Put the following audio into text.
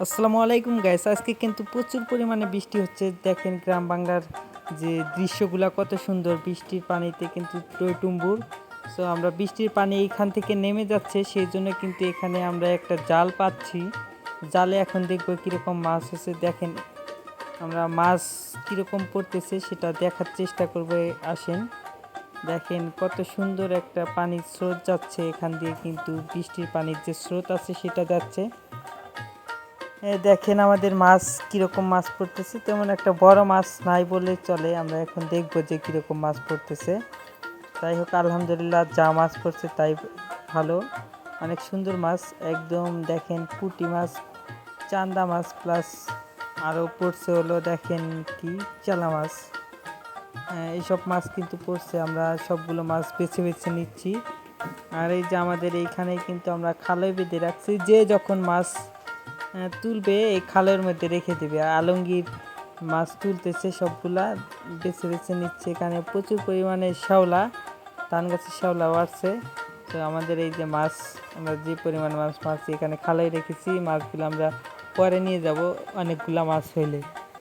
আসসালামু আলাইকুম গাইস আজকে কিন্তু প্রচুর পরিমাণে বৃষ্টি হচ্ছে। দেখেন গ্রাম বাংলার যে দৃশ্যগুলা, কত সুন্দর বৃষ্টির পানিতে কিন্তু টইটুম্বুর সো আমরা বৃষ্টির পানি এইখান থেকে নেমে যাচ্ছে, সেই জন্য কিন্তু এখানে আমরা একটা জাল পাচ্ছি। জালে এখন দেখব কীরকম মাছ হচ্ছে। দেখেন আমরা মাছ কীরকম পড়তেছে, সেটা দেখার চেষ্টা করব। আসেন, দেখেন কত সুন্দর একটা পানির স্রোত যাচ্ছে। এখান দিয়ে কিন্তু বৃষ্টির পানির যে স্রোত আছে, সেটা যাচ্ছে। দেখেন আমাদের মাছ কীরকম মাছ পড়তেছে। তেমন একটা বড় মাছ নাই বলে চলে। আমরা এখন দেখব যে কীরকম মাছ পড়তেছে। তাই হোক, আলহামদুলিল্লাহ যা মাছ পড়ছে তাই ভালো। অনেক সুন্দর মাছ। একদম দেখেন পুঁটি মাছ, চান্দা মাছ, প্লাস আরও পড়ছে হলো দেখেন কি চালা মাছ। এইসব মাছ কিন্তু পড়ছে। আমরা সবগুলো মাছ বেছে বেছে নিচ্ছি। আর এই যে আমাদের এইখানে কিন্তু আমরা খালে বেঁধে রাখছি। যে যখন মাছ তুলবে, এই খালের মধ্যে রেখে দেবে। আলমগীর মাছ তুলতেছে সবগুলা, বেছে বেছে নিচ্ছে। এখানে প্রচুর পরিমাণে শ্যাওলা, ধান গাছের শ্যাওলাও বাড়ছে তো আমাদের এই যে মাছ, আমরা যে পরিমাণ মাছ মারছি এখানে খালাই রেখেছি, মাছগুলো আমরা পরে নিয়ে যাব, অনেকগুলা মাছ হইলে।